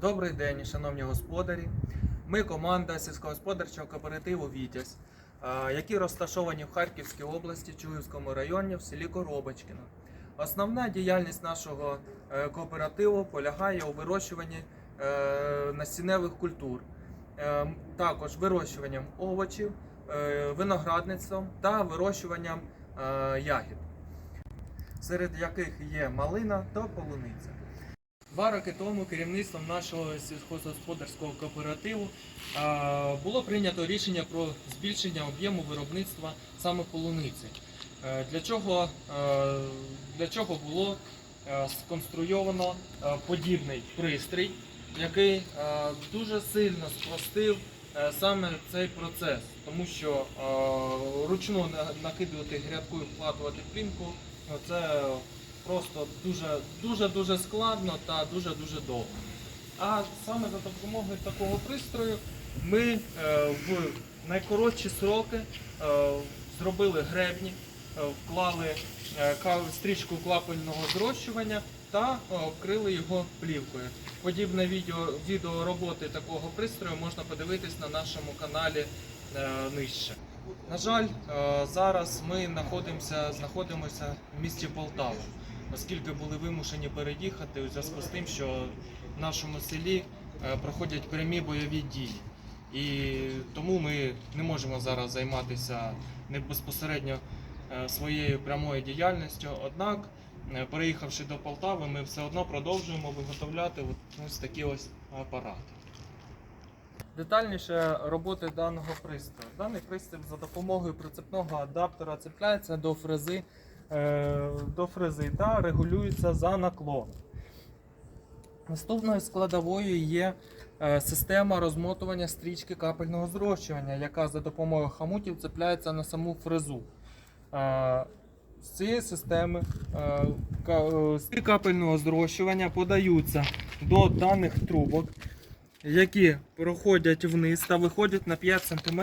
Добрий день, шановні господарі. Ми команда сільськогосподарчого кооперативу Вітязь, які розташовані в Харківській області, Чуївському районі в селі Коробочкіно. Основна діяльність нашого е, кооперативу полягає у вирощуванні е, насінневих культур, Е, також вирощуванням овочів, виноградництвом та вирощуванням ягід, серед яких є малина та полуниця. Два роки тому керівництвом нашого сільськогосподарського кооперативу було прийнято рішення про збільшення об'єму виробництва саме полуниці. Е, Для чого, е, для чого було е, сконструйовано подібний пристрій, який дуже сильно спростив саме цей процес, тому що ручну накидувати грядку і вкладувати плінку ну, це просто дуже дуже дуже складно та дуже дуже довго. А саме за допомогою такого пристрою ми е, в найкоротші сроки е, зробили гребні, е, вклали стрічку клапельного зрощування та обкрили його плівкою. Подібне відео, відео роботи такого пристрою можна подивитись на нашому каналі нижче. На жаль, зараз ми знаходимося, знаходимося в місті Полтава, оскільки були вимушені переїхати у зв'язку з тим, що в нашому селі е, проходять прямі бойові дії. І тому ми не можемо зараз займатися не безпосередньо е, своєю прямою діяльністю. Однак, е, переїхавши до Полтави, ми все одно продовжуємо виготовляти ось такі ось апарати. Детальніше роботи даного пристрою. Даний пристрій за допомогою прицепного адаптера цепляється до фрези, до фрези та регулюється за наклон. Наступною складовою є е, система розмотування стрічки капельного зрощування, яка за допомогою хамутів цепляється на саму фрезу. Е, З цієї системи е, е, стрічки капельного зрощування подаються до даних трубок, які проходять вниз та виходять на 5 см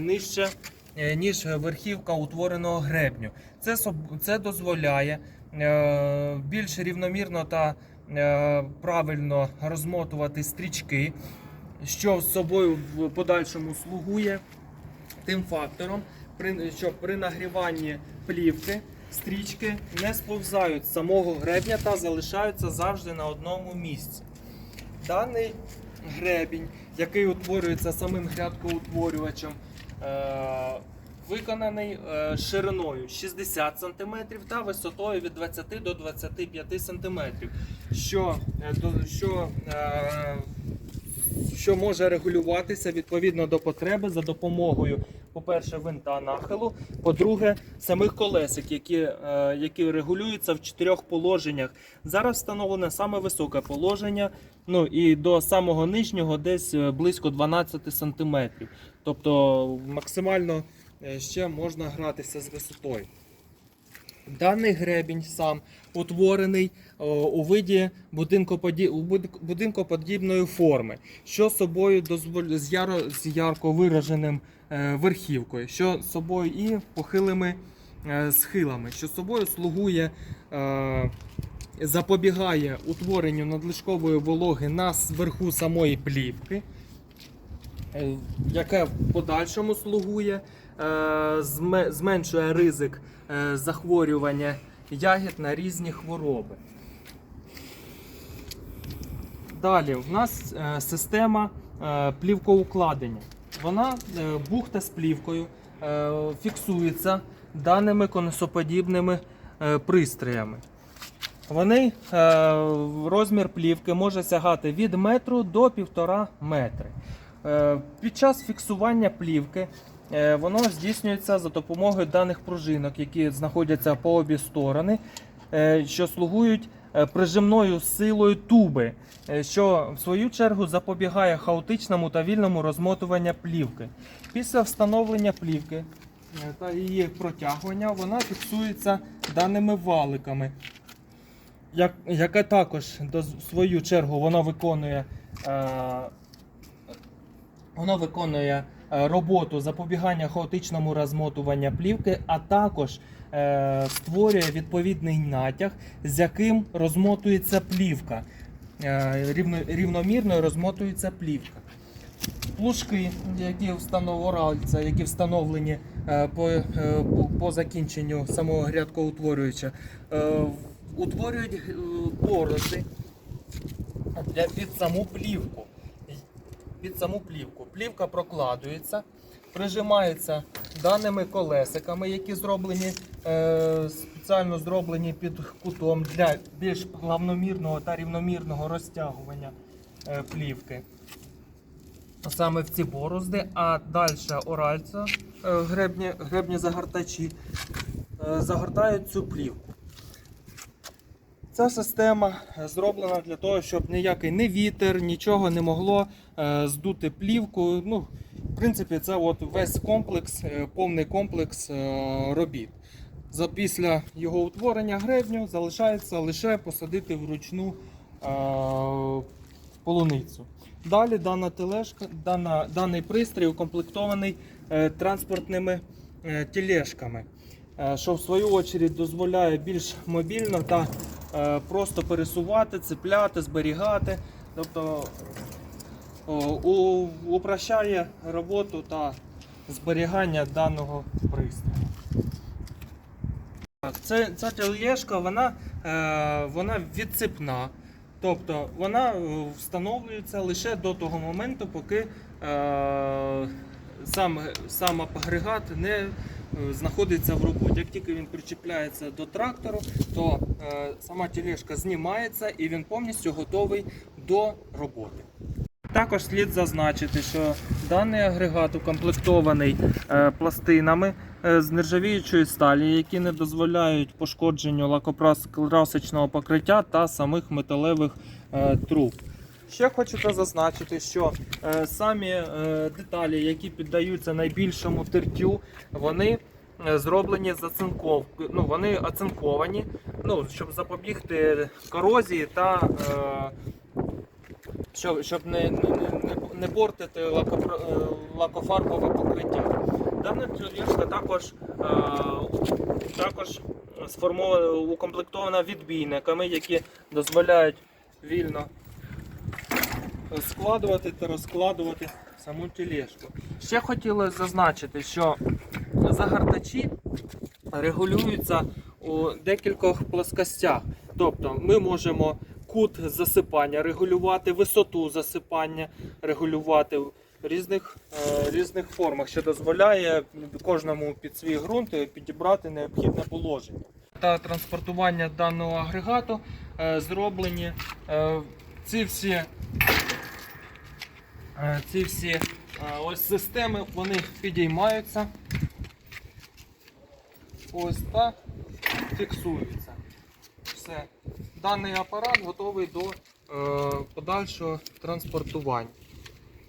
нижче, е, ніж верхівка утвореного гребню. Це, це дозволяє е, більш рівномірно та е, правильно розмотувати стрічки, що з собою в подальшому слугує тим фактором, що при нагріванні плівки стрічки не сповзають з самого гребня та залишаються завжди на одному місці. Даний гребінь, який утворюється самим грядкоутворювачем, е, виконаний е, шириною 60 см та висотою від 20 до 25 см, що, е, що, е, що може регулюватися відповідно до потреби за допомогою, по-перше, винта нахилу, по-друге, самих колесик, які, е, які регулюються в чотирьох положеннях. Зараз встановлене саме високе положення, ну і до самого нижнього десь е, близько 12 см. Тобто максимально е, ще можна гратися з висотою. Даний гребінь сам утворений о, у виді будинкоподі... будинкоподібної форми, що собою з, яро... з ярко вираженим е, верхівкою, що собою і похилими е, схилами, що собою слугує, е, запобігає утворенню надлишкової вологи на верху самої плівки, е, яке в подальшому слугує, е, зменшує ризик е, захворювання ягід на різні хвороби. Далі в нас е, система е, плівкоукладення. Вона е, бухта з плівкою е, фіксується даними конусоподібними е, пристроями. Вони е, розмір плівки може сягати від метру до півтора метри. Е, під час фіксування плівки е, воно здійснюється за допомогою даних пружинок, які знаходяться по обі сторони, е, що слугують е, прижимною силою туби, е, що в свою чергу запобігає хаотичному та вільному розмотуванню плівки. Після встановлення плівки е, та її протягування вона фіксується даними валиками як, яке також в свою чергу воно виконує, е, воно виконує е, роботу запобігання хаотичному розмотуванню плівки, а також е, створює відповідний натяг, з яким розмотується плівка. е, рівномірно розмотується плівка. Плужки, які встановлюються, які встановлені е, по, е, по, закінченню самого грядкоутворююча, е, утворюють е, борозди для, під саму плівку. Під саму плівку. Плівка прокладується, прижимається даними колесиками, які зроблені е, спеціально зроблені під кутом для більш плавномірного та рівномірного розтягування е, плівки. Саме в ці борозди, а далі оральця, е, гребні, гребні загортачі, загортають цю плівку. Ця система е, зроблена для того, щоб ніякий не вітер, нічого не могло е, здути плівку. Ну, в принципі, це от весь комплекс, е, повний комплекс робіт. Після його утворення гребню залишається лише посадити вручну полуницю. Далі дана тележка, дана, даний пристрій укомплектований транспортними тележками, що в свою очередь дозволяє більш мобільно та просто пересувати, цепляти, зберігати. Тобто упрощає роботу та зберігання даного пристрою. Так, це, ця тележка вона, е, вона відсипна. Тобто вона е, встановлюється лише до того моменту, поки е, сам, сам агрегат не е, знаходиться в роботі. Як тільки він причіпляється до трактору, то е, сама тележка знімається і він повністю готовий до роботи. Також слід зазначити, що даний агрегат укомплектований е, пластинами е, з нержавіючої сталі, які не дозволяють пошкодженню лакокрасочного покриття та самих металевих е, труб. Ще хочу зазначити, що е, самі е, деталі, які піддаються найбільшому тертю, вони е, зроблені з оцинковки, ну, вони оцинковані, ну, щоб запобігти корозії та е, щоб, щоб не, не, не, портити е, лакофарбове покриття. Дана тележка також, е, також сформована, укомплектована відбійниками, які дозволяють вільно складувати та розкладувати саму тележку. Ще хотілося зазначити, що загортачі регулюються у декількох плоскостях. Тобто ми можемо кут засипання регулювати, висоту засипання регулювати в різних, е, різних формах, що дозволяє кожному під свій ґрунт підібрати необхідне положення. Та транспортування даного агрегату е, зроблені е, ці всі, е, ці всі е, ось системи вони підіймаються. Ось так фіксується. Все. Даний апарат готовий до е, подальшого транспортування.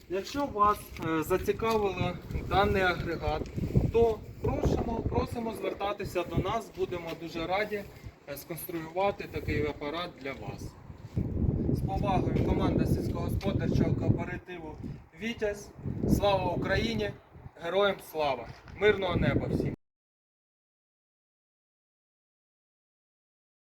Якщо вас е, зацікавило даний агрегат, то просимо, просимо звертатися до нас. Будемо дуже раді е, сконструювати такий апарат для вас. З повагою команда сільськогосподарчого кооперативу Вітязь. Слава Україні! Героям слава! Мирного неба всім!